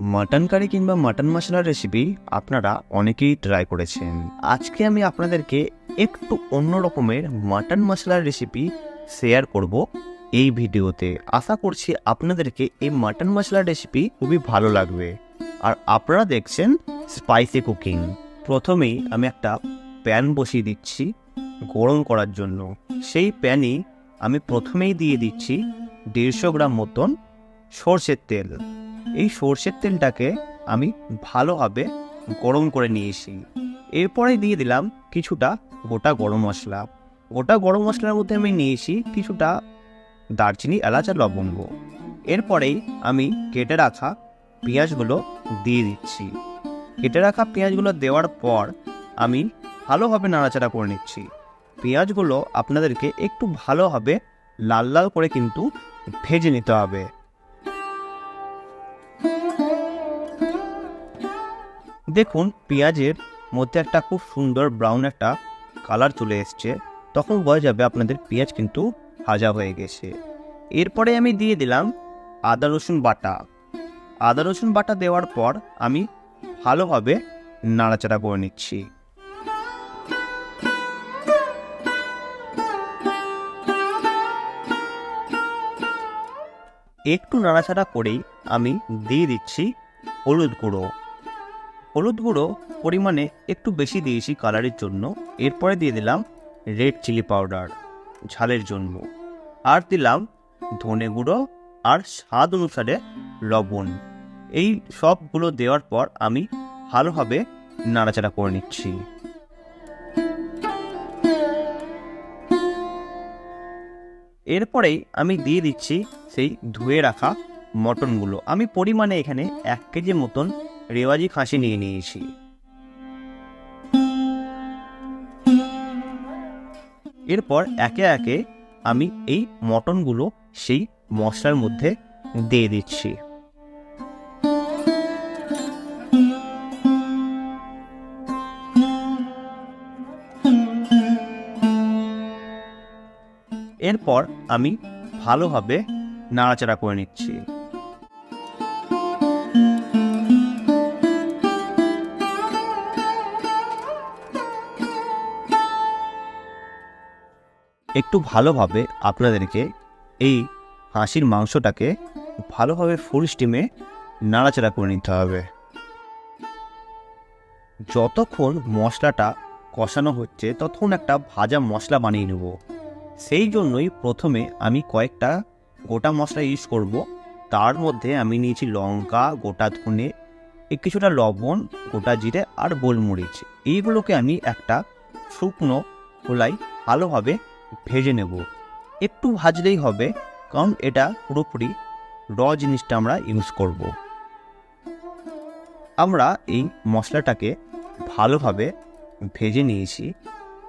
Mutton curry কিংবা mutton মশলার recipe আপনারা অনেকেই ট্রাই করেছেন। আজকে আমি আপনাদেরকে একটু অন্য রকমের মাটন মশলার রেসিপি শেয়ার করব এই ভিডিওতে। আশা করছি আপনাদেরকে এই মাটন মশলার রেসিপি খুবই ভালো লাগবে। আর আপনারা দেখছেন স্পাইসি কুকিং প্রথমেই আমি একটা প্যান বসিয়ে দিচ্ছি গরম করার জন্য। সেই প্যানই আমি প্রথমেই দিয়ে দিচ্ছি দেড়শো গ্রাম মতন সর্ষের তেল। এই সর্ষের তেলটাকে আমি ভালোভাবে গরম করে নিয়েছি। এরপরে দিয়ে দিলাম কিছুটা গোটা গরম মশলা। গোটা গরম মশলার মধ্যে আমি নিয়েছি কিছুটা দারচিনি, এলাচ আর লবঙ্গ। এরপরেই আমি কেটে রাখা পেঁয়াজগুলো দিয়ে দিচ্ছি। কেটে রাখা পেঁয়াজগুলো দেওয়ার পর আমি ভালোভাবে নাড়াচাড়া করে নিচ্ছি। পেঁয়াজগুলো আপনাদেরকে একটু ভালোভাবে লাল লাল করে কিন্তু ভেজে নিতে হবে। দেখুন, পেঁয়াজের মধ্যে একটা খুব সুন্দর ব্রাউন একটা কালার চলে এসছে। তখন বোঝা যাবে আপনাদের পেঁয়াজ কিন্তু ভাজা হয়ে গেছে। এরপরে আমি দিয়ে দিলাম আদা, রসুন বাটা। আদা, রসুন বাটা দেওয়ার পর আমি ভালোভাবে নাড়াচাড়া করে নিচ্ছি। একটু নাড়াচাড়া করেই আমি দিয়ে দিচ্ছি হলুদ গুঁড়ো। হলুদ গুঁড়ো পরিমাণে একটু বেশি দিয়েছি কালারের জন্য। এরপরে দিয়ে দিলাম রেড চিলি পাউডার, ঝালের জন্য। আর দিলাম ধনে গুঁড়ো আর স্বাদ অনুসারে লবণ। এই সবগুলো দেওয়ার পর আমি ভালোভাবে নাড়াচাড়া করে নিচ্ছি। এরপরেই আমি দিয়ে দিচ্ছি সেই ধুয়ে রাখা মটনগুলো। আমি পরিমাণে এখানে এক কেজি মতন রেওয়াজি খাসি নিয়ে নিয়েছি। এরপর একে একে আমি এই মটনগুলো সেই মশলার মধ্যে দিয়ে দিচ্ছি। এরপর আমি ভালোভাবে নাড়াচাড়া করে নিচ্ছি। একটু ভালোভাবে আপনাদেরকে এই হাঁসির মাংসটাকে ভালোভাবে ফুল স্টিমে নাড়াচাড়া করে নিতে হবে। যতক্ষণ মশলাটা কষানো হচ্ছে, ততক্ষণ একটা ভাজা মশলা বানিয়ে নেব। সেই জন্যই প্রথমে আমি কয়েকটা গোটা মশলা ইউজ করব। তার মধ্যে আমি নিয়েছি লঙ্কা, গোটা ধনে কিছুটা লবণ, গোটা জিরে আর গোলমরিচ। এইগুলোকে আমি একটা শুকনো খোলাই ভালোভাবে ভেজে নেব। একটু ভাজলেই হবে, কারণ এটা পুরোপুরি র জিনিসটা আমরা ইউজ করব। আমরা এই মশলাটাকে ভালোভাবে ভেজে নিয়েছি।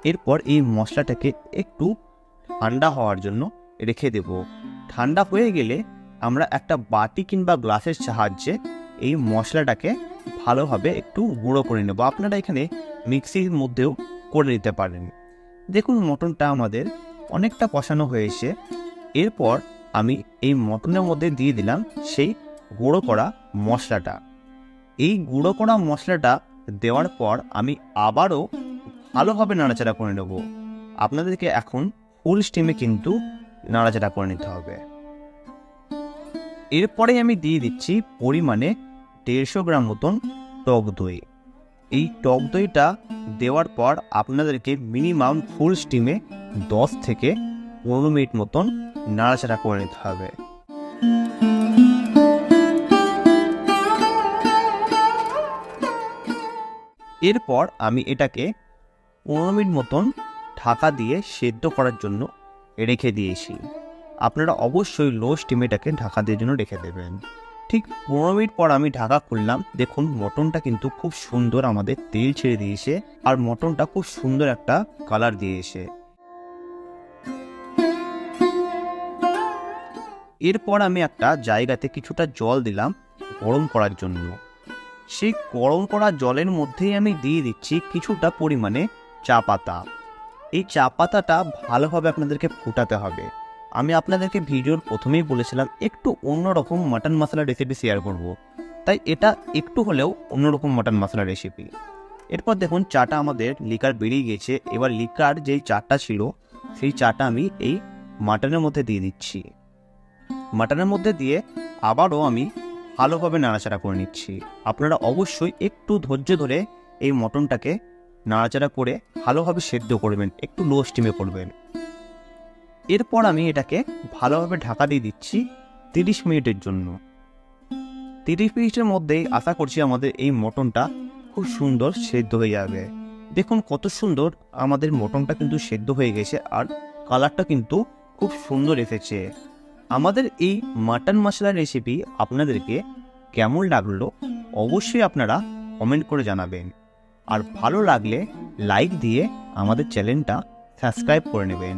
এরপর এই মশলাটাকে একটু ঠান্ডা হওয়ার জন্য রেখে দেব। ঠান্ডা হয়ে গেলে আমরা একটা বাটি কিংবা গ্লাসের সাহায্যে এই মশলাটাকে ভালোভাবে একটু গুঁড়ো করে নেব। আপনারা এখানে মিক্সির মধ্যেও করে নিতে পারেন। দেখুন মটনটা আমাদের অনেকটা কষানো হয়েছে এরপর আমি এই মটনের মধ্যে দিয়ে দিলাম সেই গুঁড়ো করা মশলাটা। এই গুঁড়ো করা মশলাটা দেওয়ার পর আমি আবারও ভালোভাবে নাড়াচাড়া করে নেব। আপনাদেরকে এখন ফুল স্টিমে কিন্তু নাড়াচাড়া করে নিতে হবে। এরপরে আমি দিয়ে দিচ্ছি পরিমাণে দেড়শো গ্রাম মতন টক দই। এই টক দইটা দেওয়ার পর আপনাদেরকে মিনিমাম ফুল স্টিমে দশ থেকে পনেরো মিনিট মতন নাড়াচাড়া করে নিতে হবে। এরপর আমি এটাকে পনেরো মিনিট মতন ঢাকা দিয়ে সেদ্ধ করার জন্য রেখে দিয়েছি। আপনারা অবশ্যই লো স্টিমে এটাকে ঢাকা দেওয়ার জন্য রেখে দেবেন। ঠিক পনেরো মিনিট পর আমি ঢাকা খুললাম। দেখুন, মটনটা কিন্তু খুব সুন্দর আমাদের তেল ছেড়ে দিয়েছে আর মটনটা খুব সুন্দর একটা কালার দিয়েছে। এরপর আমি একটা জায়গাতে কিছুটা জল দিলাম গরম করার জন্য। সেই গরম করা জলের মধ্যেই আমি দিয়ে দিচ্ছি কিছুটা পরিমাণে চা পাতা। এই চা পাতাটা ভালোভাবে আপনাদেরকে ফুটাতে হবে। আমি আপনাদেরকে ভিডিওর প্রথমেই বলেছিলাম, একটু অন্যরকম মাটন মশলা রেসিপি শেয়ার করব। তাই এটা একটু হলেও অন্যরকম মাটন মশলা রেসিপি এরপর দেখুন, চাটা আমাদের লিকার বেরিয়ে গেছে। এবার লিকার যেই চাটা ছিল, সেই চাটা আমি এই মাটনের মধ্যে দিয়ে দিচ্ছি। মাটনের মধ্যে দিয়ে আবারও আমি ভালোভাবে নাড়াচাড়া করে নিচ্ছি। আপনারা অবশ্যই একটু ধৈর্য ধরে এই মটনটাকে নাড়াচাড়া করে ভালোভাবে সেদ্ধ করবেন, একটু লো স্টিমে করবেন। এরপর আমি এটাকে ভালোভাবে ঢাকা দিয়ে দিচ্ছি তিরিশ মিনিটের জন্য। তিরিশ মিনিটের মধ্যেই আশা করছি আমাদের এই মটনটা খুব সুন্দর সেদ্ধ হয়ে যাবে। দেখুন কত সুন্দর আমাদের মটনটা কিন্তু সেদ্ধ হয়ে গেছে আর কালারটা কিন্তু খুব সুন্দর এসেছে। আমাদের এই মাটন মশলা রেসিপি আপনাদেরকে কেমন লাগল অবশ্যই আপনারা কমেন্ট করে জানাবেন। আর ভালো লাগলে লাইক দিয়ে আমাদের চ্যানেলটা সাবস্ক্রাইব করে নেবেন।